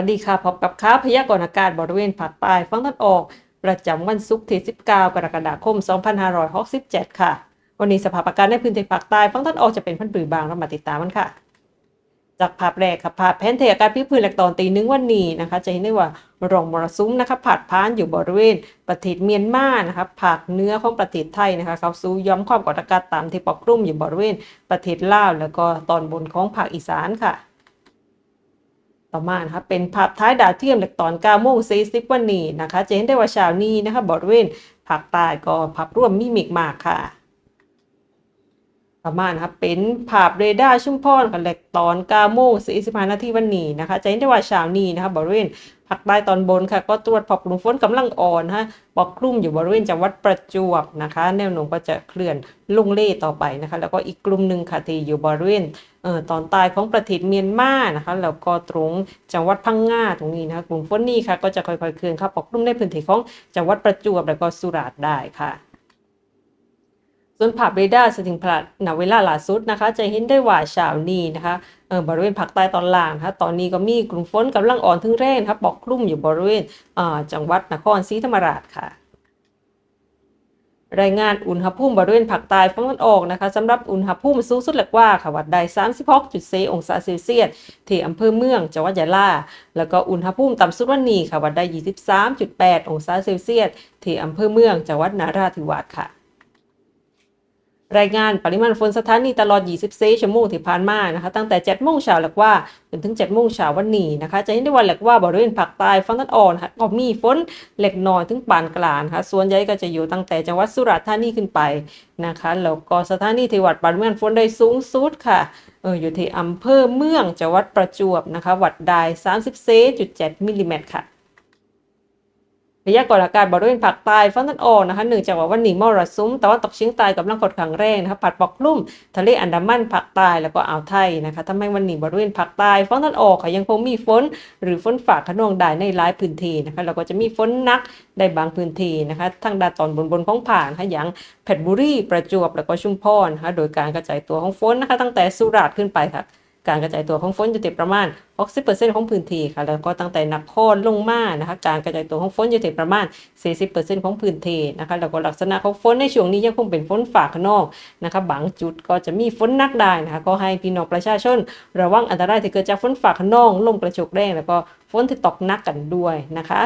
วัสดีค่ะพบกับค้าพยากรณ์อากาศบริเวณภาคใต้ฝั่งตะวันออก ประจำวันศุกร์ที่ 19 กรกฎาคม 2567 ค่ะ วันนี้สภาพอากาศในพื้นที่ภาคใต้ฝั่งตะวันออกจะเป็นพันปือบางเรามาติดตามกันค่ะ จากภาพแรกค่ะภาพแผนที่อากาศพิพื้นแหลกตอนตีหนึงวันนี้นะคะ จะเห็นได้ว่ารองมรสุมนะคะผาดพานอยู่บริเวณประเทศเมียนมานะคะภาคเนื้อของประเทศไทยนะคะ เขาสู่ย้อมความกดอากาศต่ำที่ปกคลุมอยู่บริเวณประเทศลาวแล้วก็ตอนบนของภาคอีสานค่ะ ต่อมานะคะเป็นภาพท้ายดาวเทียมเล็กตอน9โมง40วันนี้นะคะจะเห็นได้ว่าเช้านี้นะคะบริเวณภาคใต้ก็ภาพร่วมมีมิกมากค่ะ ต่อมานะคะเป็นภาพเรดาร์ชุมพรกับเล็กตอน9โมง45นาทีวันนี้นะคะจะเห็นได้ว่าเช้านี้นะคะบริเวณ ภาคใต้ตอนบนค่ะ ก็ตรวจพบกลุ่มฝนกำลังอ่อนนะคะปกคลุมอยู่บริเวณจังหวัดประจวบนะคะ แนวโน้มก็จะเคลื่อนลงเล่ต่อไปนะคะ แล้วก็อีกกลุ่มหนึ่งค่ะที่อยู่บริเวณเอ่อตอนใต้ของประเทศเมียนมานะคะ แล้วก็ตรงจังหวัดพังงาตรงนี้นะคะ กลุ่มฝนนี้ค่ะก็จะค่อยๆเคลื่อนเข้าปกคลุมในพื้นที่ของจังหวัดประจวบแล้วก็สุราษฎร์ได้ค่ะ ส่วนภาพเรดาร์สถิงพลัดณเวลาล่าสุดนะคะ จะเห็นได้ว่าเช้านี้นะคะเออบริเวณภาคใต้ตอนล่างนะคะตอนนี้ก็มีกลุ่มฝนกำลังอ่อนถึงแรงนะคะปกคลุมอยู่บริเวณอ่าจังหวัดนครศรีธรรมราชค่ะรายงานอุณหภูมิบริเวณภาคใต้ฝั่งตะวันออกนะคะสำหรับอุณหภูมิสูงสุดหลักว่าค่ะวัดได้36.4องศาเซลเซียสที่อำเภอเมืองจังหวัดยะลา แล้วก็อุณหภูมิต่ำสุดวันนี้ค่ะวัดได้ 23.8 องศาเซลเซียสที่อำเภอเมืองจังหวัดนาราธิวาสค่ะ รายงานปริมาณฝนสถานีตลอด 24 ชั่วโมงที่ผ่านมานะคะ ตั้งแต่7โมงเช้าหลักว่าจนถึง7โมงเช้าวันนี้นะคะ จะเห็นได้ว่าหลักว่าบริเวณภาคใต้ฝั่งตะวันออกนะคะก็มีฝนเล็กน้อยถึงปานกลางนะคะ ส่วนใหญ่ก็จะอยู่ตั้งแต่จังหวัดสุราษฎร์ธานีขึ้นไปนะคะแล้วก็สถานีที่วัดปริมาณฝนได้สูงสุดค่ะเอออยู่ที่อำเภอเมืองจังหวัดประจวบนะคะ วัดได้34.7มิลลิเมตรค่ะ พยากรณ์อากาศบริเวณภาคใต้ฝั่งตะวันออกนะคะเนื่องจากว่าวันนี้มรสุมตะวันตกเฉียงใต้กำลังกดขังแรงนะคะพัดปกคลุ่มทะเลอันดามันภาคใต้แล้วก็อ่าวไทยนะคะทำให้วันนี้บริเวณภาคใต้ฝั่งตะวันออกค่ะยังคงมีฝน หรือฝนฝ่าขนองได้ในหลายพื้นที่นะคะแล้วก็จะมีฝนหนักได้บางพื้นที่นะคะทางด้านตอนบนบนของผ่านนะคะอย่างเพชรบุรีประจวบแล้วก็ชุมพรนะคะโดยการกระจายตัวของฝนนะคะตั้งแต่สุราษฎร์ขึ้นไปค่ะ การกระจายตัวของฝนอยู่ที่ประมาณ 60%ของพื้นที่ค่ะ แล้วก็ตั้งแต่นครลงมานะคะ การกระจายตัวของฝนอยู่ที่ประมาณ 40%ของพื้นที่นะคะ แล้วก็ลักษณะของฝนในช่วงนี้ยังคงเป็นฝนฝาขนองนะคะ บางจุดก็จะมีฝนนักได้นะคะ ก็ให้พี่น้องประชาชน ระวังอันตรายที่เกิดจากฝนฝาขนองลมกระโชกแรงแล้วก็ฝนที่ตกหนักกันด้วยนะคะ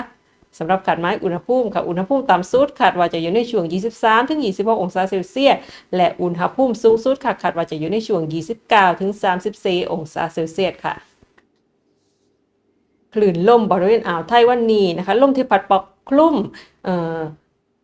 สำหรับขาดไม้อุณหภูมิค่ะอุณหภูมิต่ำสุดขาดว่าจะอยู่ในช่วง 23ถึง26 องศาเซลเซียสและอุณหภูมิสูงสุดค่ะขาดว่าจะอยู่ในช่วง 29ถึง34 องศาเซลเซียสค่ะคลื่นลมบริเวณอ่าวไทยวันนี้นะคะลมที่พัดปกคลุมเอ่อ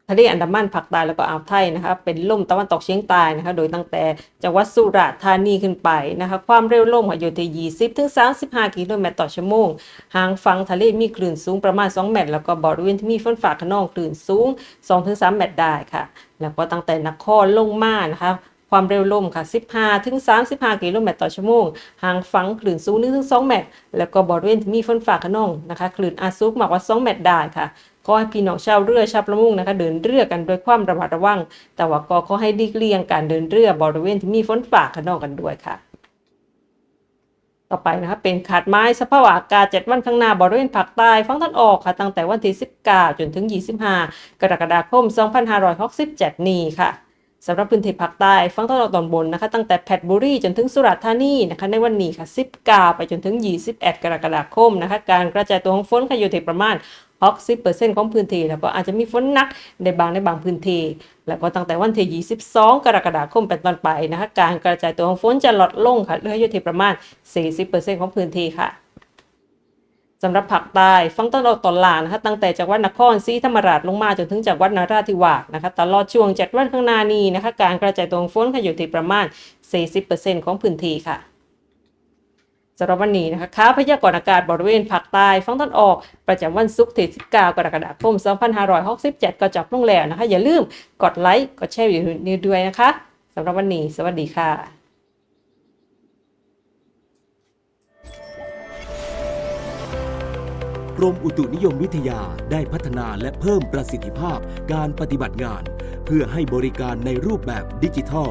ทะเลอันดามันภาคใต้แล้วก็อ่าวไทยนะคะเป็นลมตะวันตกเฉียงใต้นะคะโดยตั้งแต่จังหวัดสุราษฎร์ธานีขึ้นไปนะคะความเร็วลมค่ะอยู่ที่ 20 ถึง 35 กิโลเมตรต่อชั่วโมงห่างฝั่งทะเลมีคลื่นสูงประมาณ 2 เมตร แล้วก็บริเวณที่มีฝนฟ้าขนองคลื่นสูง 2-3 เมตรได้ค่ะ แล้วก็ตั้งแต่นครลงมานะคะความเร็วลมค่ะ 15 ถึง 35 กิโลเมตรต่อชั่วโมง ห่างฝั่งคลื่นสูง1ถึง 2 เมตร แล้วก็บริเวณที่มีฝนฟ้าขนองนะคะ คลื่นอาจสูงมากกว่า 2 เมตรได้ค่ะ ก็ให้พี่น้องชาวเรือชาวประมงนะคะ เดินเรือกันด้วยความระมัดระวัง แต่ว่าก็ขอให้ดีกเลี่ยงการเดินเรือบริเวณที่มีฝนฟ้าขนองกันด้วยค่ะ ต่อไปนะคะเป็นขาดไม้สภาพอากาศ7วันข้างหน้าบริเวณภาคใต้ฝั่งตะวันออกค่ะ ตั้งแต่วันที่ 19 จนถึง 25 กรกฎาคม 2567 นี้ค่ะสำหรับพื้นที่ภาคใต้ฝั่งตะวันออกตอนบนนะคะ ตั้งแต่เพชรบุรีจนถึงสุราษฎร์ธานีนะคะ ในวันนี้ค่ะ 19 ไปจนถึง 21 กรกฎาคมนะคะ การกระจายตัวของฝนค่ะอยู่ที่ประมาณ 60%ของพื้นที่แล้วก็อาจจะมีฝนหนักในบางในบางพื้นที่ แล้วก็ตั้งแต่วันที่22 กรกฎาคมเป็นต้นไปนะคะการกระจายตัวของฝนจะลดลงค่ะเหลืออยู่ที่ประมาณ 40%ของพื้นที่ค่ะสำหรับภาคใต้ฝั่งตะวันออกตอนล่างนะคะตั้งแต่จังหวัดนครศรีธรรมราชลงมาจนถึงจังหวัดนราธิวาสนะคะตลอดช่วง7วันข้างหน้านี้นะคะการกระจายตัวของฝนค่ะอยู่ที่ประมาณ 40%ของพื้นที่ค่ะ สำหรับวันนี้นะคะค้าพยากรณ์อากาศบริเวณภาคใต้ฝั่งตะวันออก ประจำวันศุกร์ที่ 19 กรกฎาคม 2567 ก็จบลงแล้วนะคะ อย่าลืมกดไลค์กดแชร์อยู่นี้ด้วยนะคะสำหรับวันนี้ สวัสดีค่ะกรมอุตุนิยมวิทยาได้พัฒนาและเพิ่มประสิทธิภาพการปฏิบัติงาน เพื่อให้บริการในรูปแบบดิจิทัล